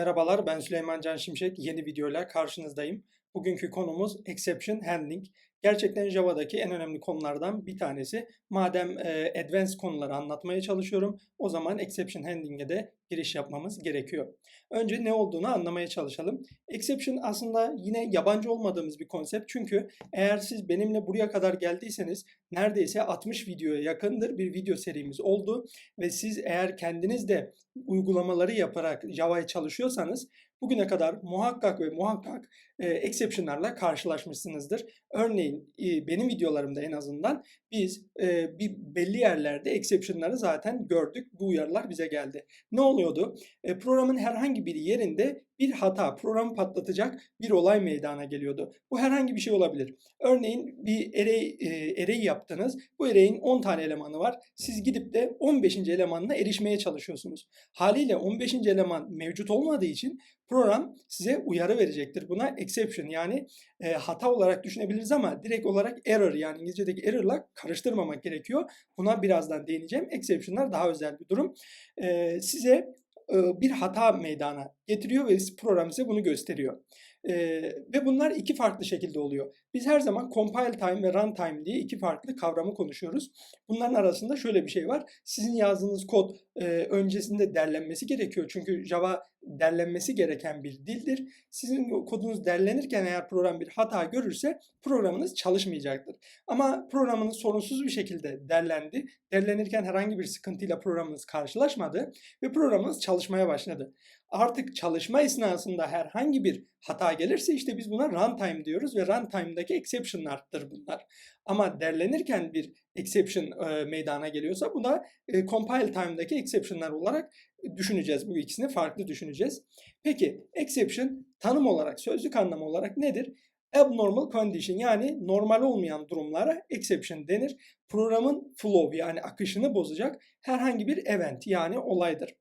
merhabalar, ben Süleyman Can Şimşek. Yeni videoyla karşınızdayım. Bugünkü konumuz Exception Handling. Gerçekten Java'daki en önemli konulardan bir tanesi. Madem e, advanced konuları anlatmaya çalışıyorum, o zaman Exception Handling'e de giriş yapmamız gerekiyor. Önce ne olduğunu anlamaya çalışalım. Exception aslında yine yabancı olmadığımız bir konsept. Çünkü eğer siz benimle buraya kadar geldiyseniz neredeyse 60 videoya yakındır bir video serimiz oldu. Ve siz eğer kendiniz de uygulamaları yaparak Java'ya çalışıyorsanız bugüne kadar muhakkak ve muhakkak e, exception'larla karşılaşmışsınızdır. Örneğin e, benim videolarımda en azından biz e, bir belli yerlerde exception'ları zaten gördük. Bu uyarılar bize geldi. Ne oluyordu? E, programın herhangi bir yerinde bir hata, programı patlatacak bir olay meydana geliyordu. Bu herhangi bir şey olabilir. Örneğin bir array, e, array yaptınız. Bu array'in 10 tane elemanı var. Siz gidip de 15. elemanına erişmeye çalışıyorsunuz. Haliyle 15. eleman mevcut olmadığı için program size uyarı verecektir. Buna exception yani e, hata olarak düşünebiliriz ama direkt olarak error yani İngilizce'deki error'la karıştırmamak gerekiyor. Buna birazdan değineceğim. Exception'lar daha özel bir durum. E, size e, bir hata meydana getiriyor ve program size bunu gösteriyor. Ee, ve bunlar iki farklı şekilde oluyor. Biz her zaman compile time ve run time diye iki farklı kavramı konuşuyoruz. Bunların arasında şöyle bir şey var. Sizin yazdığınız kod e, öncesinde derlenmesi gerekiyor. Çünkü Java derlenmesi gereken bir dildir. Sizin kodunuz derlenirken eğer program bir hata görürse programınız çalışmayacaktır. Ama programınız sorunsuz bir şekilde derlendi. Derlenirken herhangi bir sıkıntıyla programınız karşılaşmadı ve programınız çalışmaya başladı. Artık çalışma esnasında herhangi bir hata gelirse işte biz buna runtime diyoruz ve runtime'daki exception'lardır bunlar. Ama derlenirken bir exception e, meydana geliyorsa bu da e, compile time'daki exception'lar olarak düşüneceğiz. Bu ikisini farklı düşüneceğiz. Peki exception tanım olarak, sözlük anlamı olarak nedir? Abnormal condition yani normal olmayan durumlara exception denir. Programın flow yani akışını bozacak herhangi bir event yani olaydır.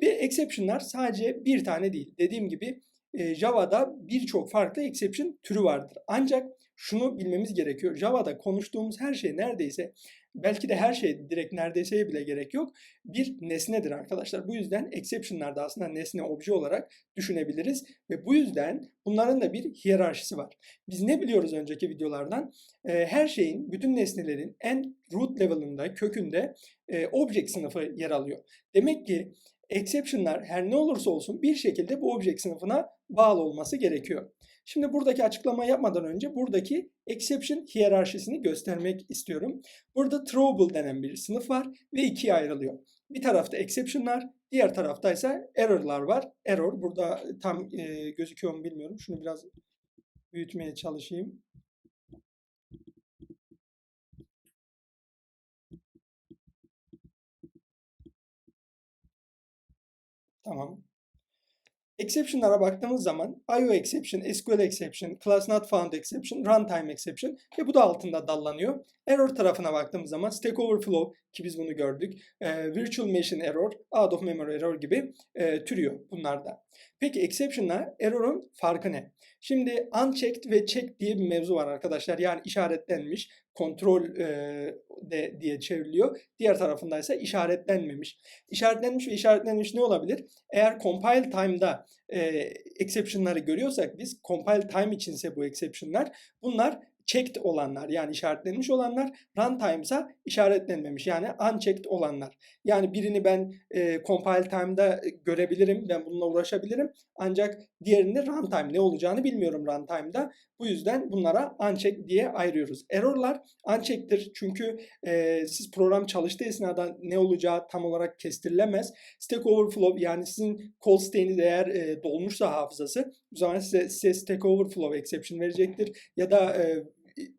Bir exception'lar sadece bir tane değil. Dediğim gibi Java'da birçok farklı exception türü vardır. Ancak şunu bilmemiz gerekiyor. Java'da konuştuğumuz her şey neredeyse belki de her şey direkt neredeyse bile gerek yok. Bir nesnedir arkadaşlar. Bu yüzden exception'lar da aslında nesne obje olarak düşünebiliriz ve bu yüzden bunların da bir hiyerarşisi var. Biz ne biliyoruz önceki videolardan? E, her şeyin, bütün nesnelerin en root level'ında, kökünde e, object sınıfı yer alıyor. Demek ki exception'lar her ne olursa olsun bir şekilde bu object sınıfına bağlı olması gerekiyor. Şimdi buradaki açıklama yapmadan önce buradaki exception hiyerarşisini göstermek istiyorum. Burada throwable denen bir sınıf var ve ikiye ayrılıyor. Bir tarafta exception'lar, diğer tarafta ise error'lar var. Error burada tam e, gözüküyor mu bilmiyorum. Şunu biraz büyütmeye çalışayım. Tamam. Exception'lara baktığımız zaman IO exception, SQL exception, class not found exception, runtime exception ve bu da altında dallanıyor. Error tarafına baktığımız zaman Stack Overflow ki biz bunu gördük, e, Virtual Machine Error, Out of Memory Error gibi e, türüyor bunlarda. Peki exception'la error'un farkı ne? Şimdi unchecked ve checked diye bir mevzu var arkadaşlar. Yani işaretlenmiş, kontrol e, de diye çevriliyor. Diğer tarafında ise işaretlenmemiş. İşaretlenmiş ve işaretlenmiş ne olabilir? Eğer compile time'da e, exception'ları görüyorsak biz compile time içinse bu exception'lar bunlar checked olanlar yani işaretlenmiş olanlar runtime ise işaretlenmemiş yani unchecked olanlar. Yani birini ben e, compile time'da görebilirim ben bununla uğraşabilirim ancak diğerinde runtime ne olacağını bilmiyorum runtime'da. Bu yüzden bunlara unchecked diye ayırıyoruz. Error'lar unchecked'tir çünkü e, siz program çalıştığı esnada ne olacağı tam olarak kestirilemez. Stack Overflow yani sizin call state'iniz eğer e, dolmuşsa hafızası o zaman size, size Stack Overflow exception verecektir ya da e,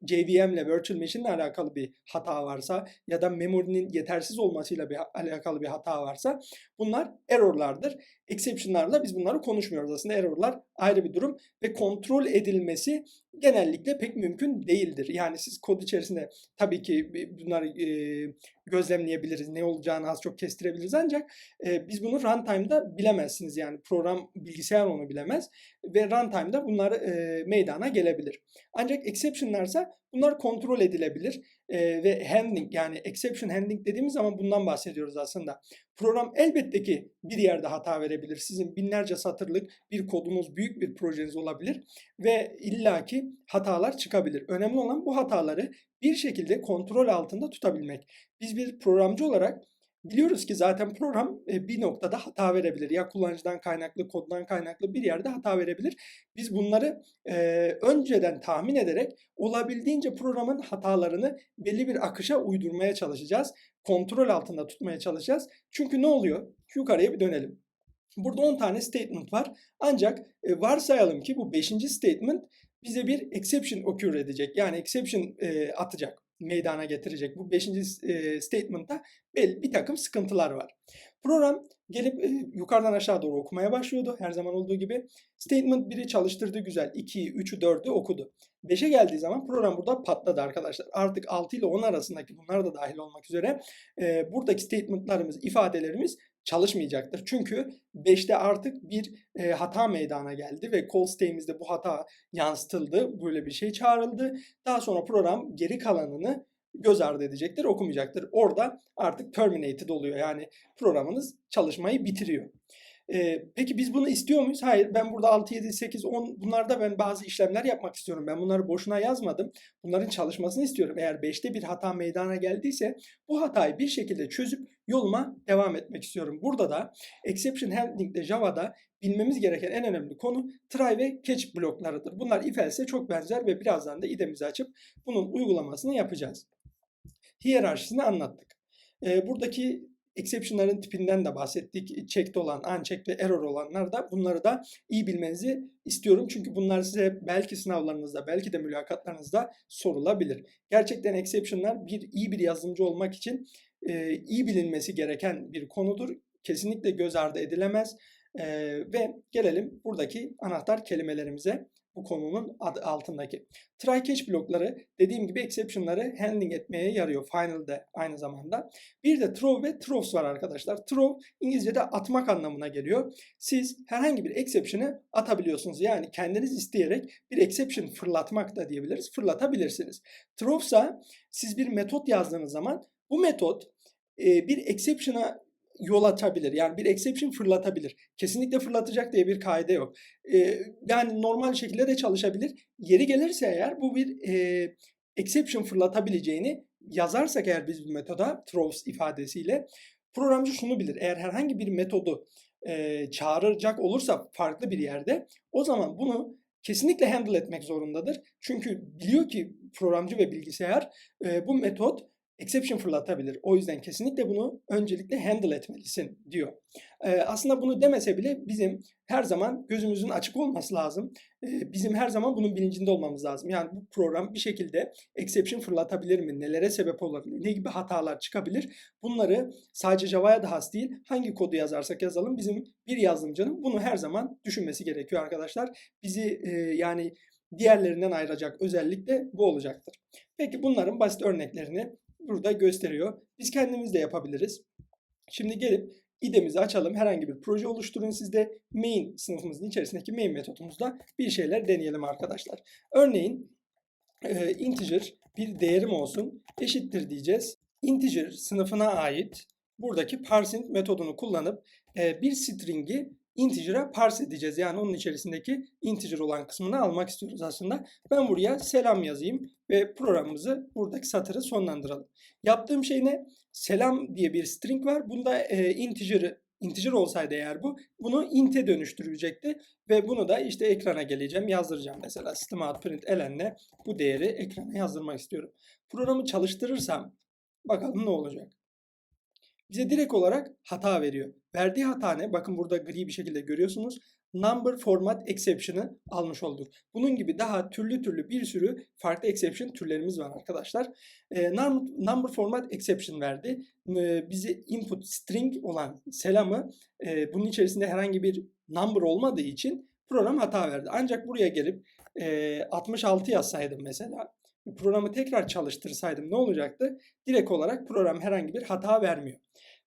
JVM ile Virtual Machine ile alakalı bir hata varsa ya da memorinin yetersiz olmasıyla bir alakalı bir hata varsa bunlar errorlardır. Exception'larla biz bunları konuşmuyoruz aslında. Error'lar ayrı bir durum ve kontrol edilmesi genellikle pek mümkün değildir. Yani siz kod içerisinde tabii ki bunları e, gözlemleyebiliriz. Ne olacağını az çok kestirebiliriz ancak e, biz bunu runtime'da bilemezsiniz. Yani program bilgisayar onu bilemez ve runtime'da bunlar e, meydana gelebilir. Ancak exception'larsa bunlar kontrol edilebilir. e, ve handling yani exception handling dediğimiz zaman bundan bahsediyoruz aslında. Program elbette ki bir yerde hata verebilir. Sizin binlerce satırlık bir kodunuz, büyük bir projeniz olabilir ve illaki hatalar çıkabilir. Önemli olan bu hataları bir şekilde kontrol altında tutabilmek. Biz bir programcı olarak Biliyoruz ki zaten program e, bir noktada hata verebilir. Ya kullanıcıdan kaynaklı, koddan kaynaklı bir yerde hata verebilir. Biz bunları e, önceden tahmin ederek olabildiğince programın hatalarını belli bir akışa uydurmaya çalışacağız. Kontrol altında tutmaya çalışacağız. Çünkü ne oluyor? Yukarıya bir dönelim. Burada 10 tane statement var. Ancak e, varsayalım ki bu 5. statement bize bir exception occur edecek. Yani exception e, atacak meydana getirecek. Bu 5. E, statement'ta belli bir takım sıkıntılar var. Program gelip e, yukarıdan aşağı doğru okumaya başlıyordu her zaman olduğu gibi. Statement 1'i çalıştırdı güzel. 2'yi, 3'ü, 4'ü okudu. 5'e geldiği zaman program burada patladı arkadaşlar. Artık 6 ile 10 arasındaki bunlar da dahil olmak üzere e, buradaki statementlarımız, ifadelerimiz çalışmayacaktır. Çünkü 5'te artık bir e, hata meydana geldi ve call sitemizde bu hata yansıtıldı. Böyle bir şey çağrıldı. Daha sonra program geri kalanını göz ardı edecektir, okumayacaktır. Orada artık terminated oluyor. Yani programınız çalışmayı bitiriyor. Ee, peki biz bunu istiyor muyuz? Hayır. Ben burada 6, 7, 8, 10 bunlarda ben bazı işlemler yapmak istiyorum. Ben bunları boşuna yazmadım. Bunların çalışmasını istiyorum. Eğer 5'te bir hata meydana geldiyse bu hatayı bir şekilde çözüp yoluma devam etmek istiyorum. Burada da exception handling'de Java'da bilmemiz gereken en önemli konu try ve catch bloklarıdır. Bunlar if else'e çok benzer ve birazdan da idemizi açıp bunun uygulamasını yapacağız. Hiyerarşisini anlattık. Ee, buradaki exception'ların tipinden de bahsettik. Checked olan, unchecked ve error olanlar da bunları da iyi bilmenizi istiyorum. Çünkü bunlar size belki sınavlarınızda, belki de mülakatlarınızda sorulabilir. Gerçekten exception'lar bir iyi bir yazılımcı olmak için e, iyi bilinmesi gereken bir konudur. Kesinlikle göz ardı edilemez. E, ve gelelim buradaki anahtar kelimelerimize bu konunun adı altındaki. Try catch blokları dediğim gibi exception'ları handling etmeye yarıyor. Final'de aynı zamanda. Bir de throw ve throws var arkadaşlar. Throw İngilizce'de atmak anlamına geliyor. Siz herhangi bir exception'ı atabiliyorsunuz. Yani kendiniz isteyerek bir exception fırlatmak da diyebiliriz. Fırlatabilirsiniz. Throw'sa siz bir metot yazdığınız zaman bu metot bir exception'a yol açabilir. Yani bir exception fırlatabilir. Kesinlikle fırlatacak diye bir kaide yok. E, yani normal şekilde de çalışabilir. Yeri gelirse eğer bu bir e, exception fırlatabileceğini yazarsak eğer biz bu metoda throws ifadesiyle programcı şunu bilir. Eğer herhangi bir metodu e, çağıracak olursa farklı bir yerde o zaman bunu kesinlikle handle etmek zorundadır. Çünkü biliyor ki programcı ve bilgisayar e, bu metot exception fırlatabilir. O yüzden kesinlikle bunu öncelikle handle etmelisin diyor. Ee, aslında bunu demese bile bizim her zaman gözümüzün açık olması lazım. Ee, bizim her zaman bunun bilincinde olmamız lazım. Yani bu program bir şekilde exception fırlatabilir mi? Nelere sebep olabilir? Ne gibi hatalar çıkabilir? Bunları sadece Java'ya da has değil. Hangi kodu yazarsak yazalım bizim bir yazılımcının bunu her zaman düşünmesi gerekiyor arkadaşlar. Bizi e, yani diğerlerinden ayıracak özellik de bu olacaktır. Peki bunların basit örneklerini burada gösteriyor. Biz kendimiz de yapabiliriz. Şimdi gelip idemizi açalım. Herhangi bir proje oluşturun siz de main sınıfımızın içerisindeki main metodumuzda bir şeyler deneyelim arkadaşlar. Örneğin e, integer bir değerim olsun eşittir diyeceğiz. Integer sınıfına ait buradaki parsing metodunu kullanıp e, bir string'i integer'a parse edeceğiz. Yani onun içerisindeki integer olan kısmını almak istiyoruz aslında. Ben buraya selam yazayım ve programımızı buradaki satırı sonlandıralım. Yaptığım şey ne? Selam diye bir string var. Bunda e, integer integer olsaydı eğer bu bunu int'e dönüştürecekti ve bunu da işte ekrana geleceğim yazdıracağım mesela system out print elenle bu değeri ekrana yazdırmak istiyorum. Programı çalıştırırsam bakalım ne olacak bize direkt olarak hata veriyor. Verdiği hata ne? Bakın burada gri bir şekilde görüyorsunuz. Number format exception'ı almış olduk. Bunun gibi daha türlü türlü bir sürü farklı exception türlerimiz var arkadaşlar. E, number format exception verdi. E, bize input string olan selamı e, bunun içerisinde herhangi bir number olmadığı için program hata verdi. Ancak buraya gelip e, 66 yazsaydım mesela programı tekrar çalıştırsaydım ne olacaktı? Direkt olarak program herhangi bir hata vermiyor.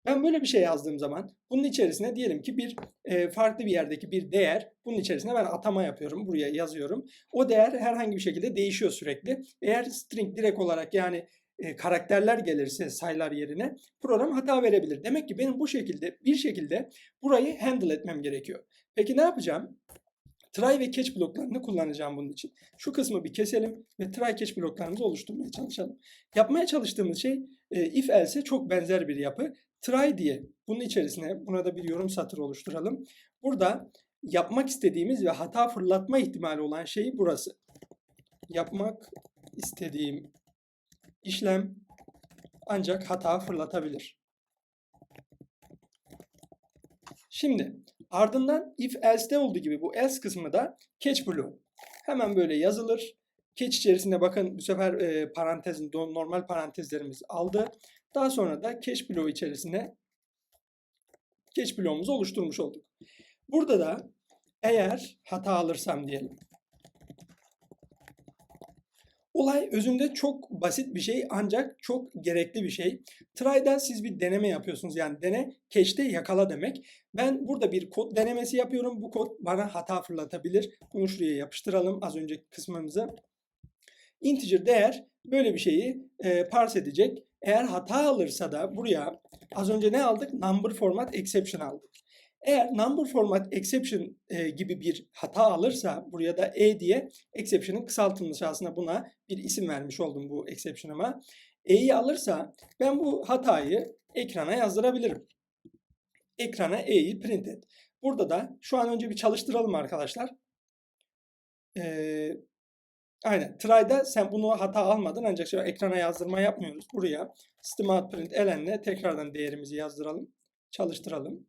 Ben böyle bir şey yazdığım zaman bunun içerisine diyelim ki bir e, farklı bir yerdeki bir değer bunun içerisine ben atama yapıyorum. Buraya yazıyorum. O değer herhangi bir şekilde değişiyor sürekli. Eğer string direkt olarak yani e, karakterler gelirse sayılar yerine program hata verebilir. Demek ki benim bu şekilde bir şekilde burayı handle etmem gerekiyor. Peki ne yapacağım? Try ve catch bloklarını kullanacağım bunun için. Şu kısmı bir keselim ve try catch bloklarımızı oluşturmaya çalışalım. Yapmaya çalıştığımız şey e, if else çok benzer bir yapı. Try diye bunun içerisine buna da bir yorum satır oluşturalım. Burada yapmak istediğimiz ve hata fırlatma ihtimali olan şey burası. Yapmak istediğim işlem ancak hata fırlatabilir. Şimdi ardından if else'de olduğu gibi bu else kısmı da catch bloğu. Hemen böyle yazılır. Catch içerisinde bakın bu sefer e, parantezin normal parantezlerimiz aldı. Daha sonra da catch bloğu içerisine catch bloğumuzu oluşturmuş olduk. Burada da eğer hata alırsam diyelim. Olay özünde çok basit bir şey ancak çok gerekli bir şey. Try'den siz bir deneme yapıyorsunuz. Yani dene, cache'te yakala demek. Ben burada bir kod denemesi yapıyorum. Bu kod bana hata fırlatabilir. Bunu şuraya yapıştıralım az önceki kısmımızı. Integer değer böyle bir şeyi e, parse edecek. Eğer hata alırsa da buraya az önce ne aldık? Number format exception aldık. Eğer number format exception e, gibi bir hata alırsa buraya da e diye exception'ın kısaltılmış aslında buna bir isim vermiş oldum bu exception'ıma. E'yi alırsa ben bu hatayı ekrana yazdırabilirim. Ekrana E'yi print et. Burada da şu an önce bir çalıştıralım arkadaşlar. Ee, aynen. Try'da sen bunu hata almadın ancak şu ekrana yazdırma yapmıyoruz. Buraya system print elenle tekrardan değerimizi yazdıralım. Çalıştıralım.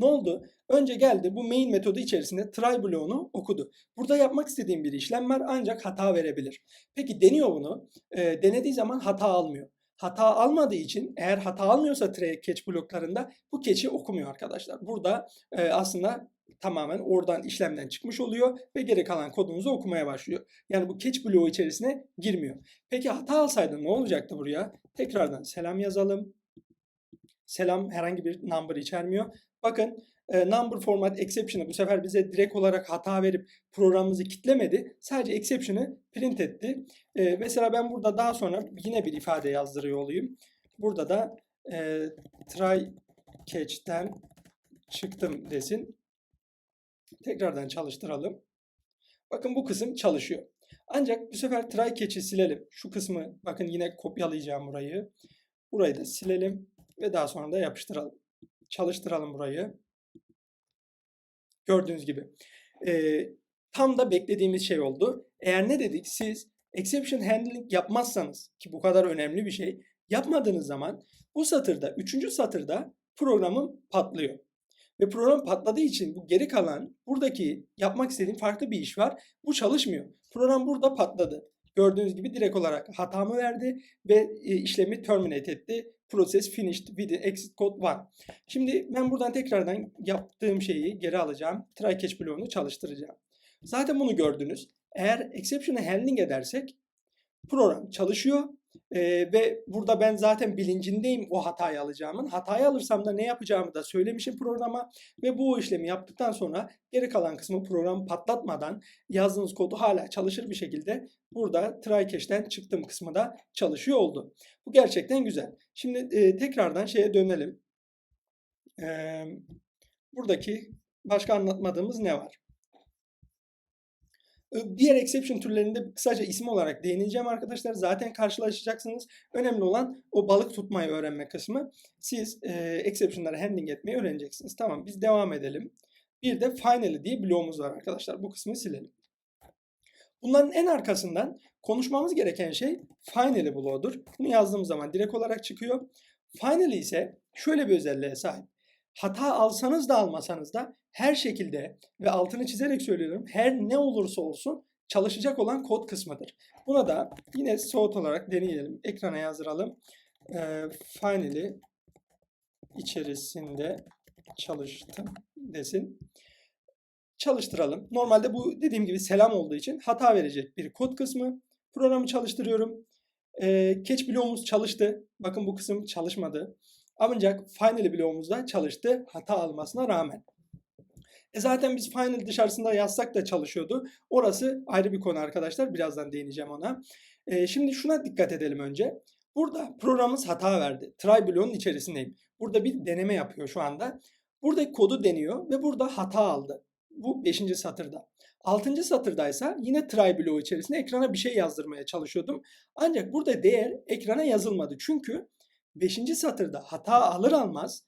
Ne oldu? Önce geldi bu main metodu içerisinde try bloğunu okudu. Burada yapmak istediğim bir işlem var ancak hata verebilir. Peki deniyor bunu. E, denediği zaman hata almıyor. Hata almadığı için eğer hata almıyorsa try catch bloklarında bu catch'i okumuyor arkadaşlar. Burada e, aslında tamamen oradan işlemden çıkmış oluyor ve geri kalan kodumuzu okumaya başlıyor. Yani bu catch bloğu içerisine girmiyor. Peki hata alsaydı ne olacaktı buraya? Tekrardan selam yazalım. Selam herhangi bir number içermiyor. Bakın number format exception'ı bu sefer bize direkt olarak hata verip programımızı kitlemedi. Sadece exception'ı print etti. Mesela ben burada daha sonra yine bir ifade yazdırıyor olayım. Burada da try catch'ten çıktım desin. Tekrardan çalıştıralım. Bakın bu kısım çalışıyor. Ancak bu sefer try catch'i silelim. Şu kısmı bakın yine kopyalayacağım burayı. Burayı da silelim ve daha sonra da yapıştıralım. Çalıştıralım burayı. Gördüğünüz gibi. Ee, tam da beklediğimiz şey oldu. Eğer ne dedik siz exception handling yapmazsanız ki bu kadar önemli bir şey yapmadığınız zaman bu satırda, üçüncü satırda programım patlıyor. Ve program patladığı için bu geri kalan buradaki yapmak istediğim farklı bir iş var. Bu çalışmıyor. Program burada patladı. Gördüğünüz gibi direkt olarak hatamı verdi ve e, işlemi terminate etti. Process finished with exit code 1. Şimdi ben buradan tekrardan yaptığım şeyi geri alacağım. Try catch bloğunu çalıştıracağım. Zaten bunu gördünüz. Eğer exception'ı handling edersek program çalışıyor ee, ve burada ben zaten bilincindeyim o hatayı alacağımın. Hatayı alırsam da ne yapacağımı da söylemişim programa ve bu işlemi yaptıktan sonra geri kalan kısmı programı patlatmadan yazdığınız kodu hala çalışır bir şekilde burada try çıktım kısmı da çalışıyor oldu. Bu gerçekten güzel. Şimdi e, tekrardan şeye dönelim. E, buradaki başka anlatmadığımız ne var? Diğer exception türlerinde kısaca isim olarak değineceğim arkadaşlar. Zaten karşılaşacaksınız. Önemli olan o balık tutmayı öğrenme kısmı. Siz e, exception'ları handling etmeyi öğreneceksiniz. Tamam biz devam edelim. Bir de finally diye bloğumuz var arkadaşlar. Bu kısmı silelim. Bunların en arkasından konuşmamız gereken şey finally bloğudur. Bunu yazdığım zaman direkt olarak çıkıyor. Finally ise şöyle bir özelliğe sahip. Hata alsanız da almasanız da her şekilde ve altını çizerek söylüyorum her ne olursa olsun çalışacak olan kod kısmıdır. Buna da yine soğut olarak deneyelim. Ekrana yazdıralım. E, finally içerisinde çalıştım desin. Çalıştıralım. Normalde bu dediğim gibi selam olduğu için hata verecek bir kod kısmı. Programı çalıştırıyorum. E, catch bloğumuz çalıştı. Bakın bu kısım çalışmadı. Ancak finally bloğumuzda çalıştı hata almasına rağmen. E zaten biz final dışarısında yazsak da çalışıyordu. Orası ayrı bir konu arkadaşlar. Birazdan değineceğim ona. E, şimdi şuna dikkat edelim önce. Burada programımız hata verdi. Try bloğunun içerisindeyim. Burada bir deneme yapıyor şu anda. Buradaki kodu deniyor ve burada hata aldı. Bu 5. satırda. 6. satırdaysa yine try bloğu içerisinde ekrana bir şey yazdırmaya çalışıyordum. Ancak burada değer ekrana yazılmadı. Çünkü 5. satırda hata alır almaz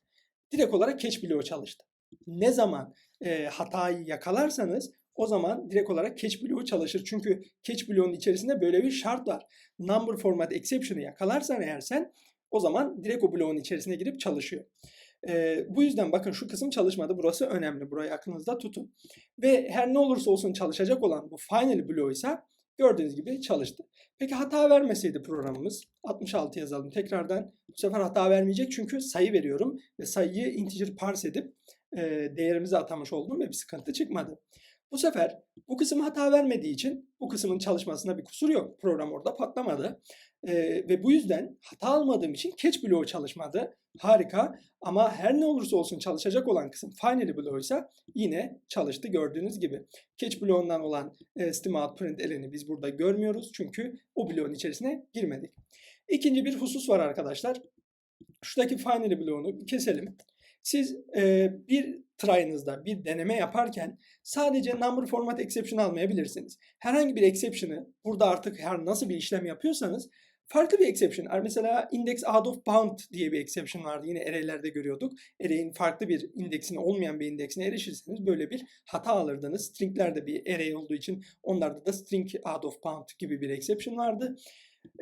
direkt olarak catch bloğu çalıştı. Ne zaman e, hatayı yakalarsanız o zaman direkt olarak catch bloğu çalışır. Çünkü catch bloğunun içerisinde böyle bir şart var. Number format exception'ı yakalarsan eğer sen o zaman direkt o bloğun içerisine girip çalışıyor. E, bu yüzden bakın şu kısım çalışmadı. Burası önemli. Burayı aklınızda tutun. Ve her ne olursa olsun çalışacak olan bu final bloğu ise gördüğünüz gibi çalıştı. Peki hata vermeseydi programımız 66 yazalım tekrardan. Bu sefer hata vermeyecek çünkü sayı veriyorum ve sayıyı integer parse edip e, değerimizi atamış oldum ve bir sıkıntı çıkmadı. Bu sefer bu kısım hata vermediği için bu kısmın çalışmasında bir kusur yok. Program orada patlamadı. Ee, ve bu yüzden hata almadığım için catch bloğu çalışmadı. Harika ama her ne olursa olsun çalışacak olan kısım finally bloğu ise yine çalıştı gördüğünüz gibi. Catch bloğundan olan e, stem out print eleni biz burada görmüyoruz çünkü o bloğun içerisine girmedik. İkinci bir husus var arkadaşlar. Şuradaki finally bloğunu keselim. Siz e, bir try'ınızda bir deneme yaparken sadece number format exception almayabilirsiniz. Herhangi bir exception'ı burada artık her nasıl bir işlem yapıyorsanız farklı bir exception. Mesela index out of bound diye bir exception vardı. Yine array'lerde görüyorduk. Array'in farklı bir indeksine olmayan bir indeksine erişirseniz böyle bir hata alırdınız. String'lerde bir array olduğu için onlarda da string out of bound gibi bir exception vardı.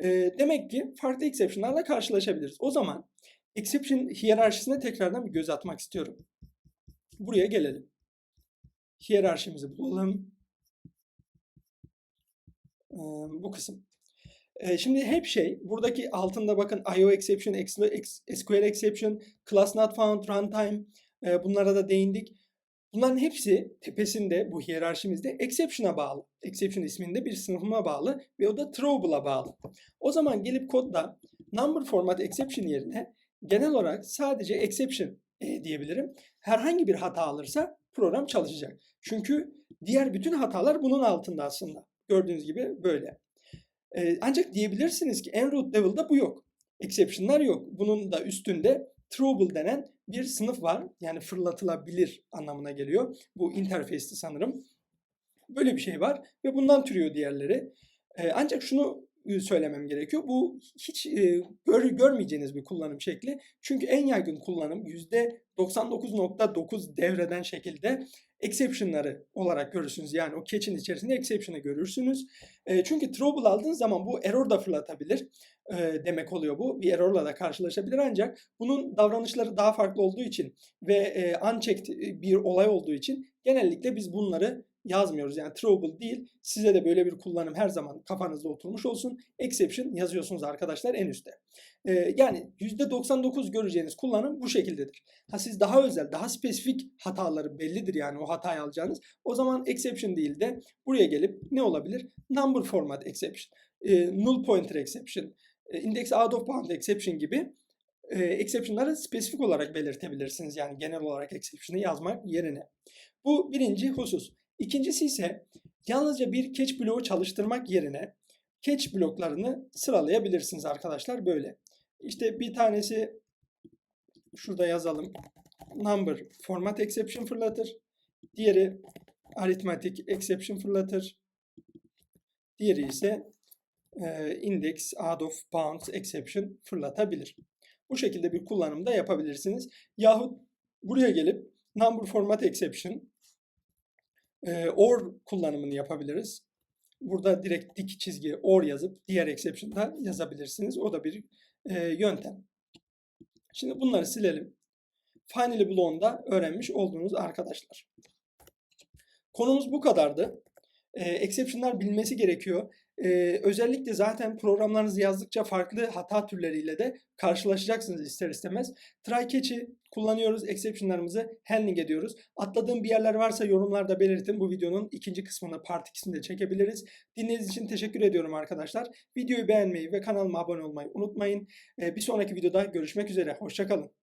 E, demek ki farklı exception'larla karşılaşabiliriz. O zaman exception hiyerarşisine tekrardan bir göz atmak istiyorum. Buraya gelelim. Hiyerarşimizi bulalım. Ee, bu kısım. Ee, şimdi hep şey, buradaki altında bakın IO exception, SQL exception, class not found, runtime e, bunlara da değindik. Bunların hepsi tepesinde bu hiyerarşimizde exception'a bağlı. Exception isminde bir sınıfıma bağlı ve o da throwable'a bağlı. O zaman gelip kodda number format exception yerine genel olarak sadece exception e, diyebilirim. Herhangi bir hata alırsa program çalışacak. Çünkü diğer bütün hatalar bunun altında aslında. Gördüğünüz gibi böyle. E, ancak diyebilirsiniz ki en root level'da bu yok. Exception'lar yok. Bunun da üstünde throwable denen bir sınıf var. Yani fırlatılabilir anlamına geliyor. Bu interface'ti sanırım. Böyle bir şey var ve bundan türüyor diğerleri. E, ancak şunu söylemem gerekiyor. Bu hiç e, gör, görmeyeceğiniz bir kullanım şekli. Çünkü en yaygın kullanım %99.9 devreden şekilde exception'ları olarak görürsünüz. Yani o catch'in içerisinde exception'ı görürsünüz. E, çünkü trouble aldığınız zaman bu error da fırlatabilir e, demek oluyor bu. Bir errorla da karşılaşabilir ancak bunun davranışları daha farklı olduğu için ve e, unchecked bir olay olduğu için genellikle biz bunları yazmıyoruz. Yani throwable değil. Size de böyle bir kullanım her zaman kafanızda oturmuş olsun. Exception yazıyorsunuz arkadaşlar en üstte. Ee, yani %99 göreceğiniz kullanım bu şekildedir. Ha siz daha özel, daha spesifik hataları bellidir yani o hatayı alacağınız. O zaman exception değil de buraya gelip ne olabilir? Number format exception, e, null pointer exception, e, index out of bound exception gibi e, exception'ları spesifik olarak belirtebilirsiniz. Yani genel olarak exception'ı yazmak yerine. Bu birinci husus. İkincisi ise yalnızca bir catch bloğu çalıştırmak yerine catch bloklarını sıralayabilirsiniz arkadaşlar böyle. İşte bir tanesi şurada yazalım. Number format exception fırlatır. Diğeri arithmetic exception fırlatır. Diğeri ise e, index out of bounds exception fırlatabilir. Bu şekilde bir kullanımda yapabilirsiniz. Yahut buraya gelip number format exception e, or kullanımını yapabiliriz. Burada direkt dik çizgi or yazıp diğer exception'da yazabilirsiniz. O da bir e, yöntem. Şimdi bunları silelim. Finally bloğunda öğrenmiş olduğunuz arkadaşlar. Konumuz bu kadardı. E, exception'lar bilmesi gerekiyor. Ee, özellikle zaten programlarınızı yazdıkça farklı hata türleriyle de karşılaşacaksınız ister istemez. Try catch'i kullanıyoruz. Exception'larımızı handling ediyoruz. Atladığım bir yerler varsa yorumlarda belirtin. Bu videonun ikinci kısmını, part 2'sini de çekebiliriz. Dinlediğiniz için teşekkür ediyorum arkadaşlar. Videoyu beğenmeyi ve kanalıma abone olmayı unutmayın. Ee, bir sonraki videoda görüşmek üzere. Hoşçakalın.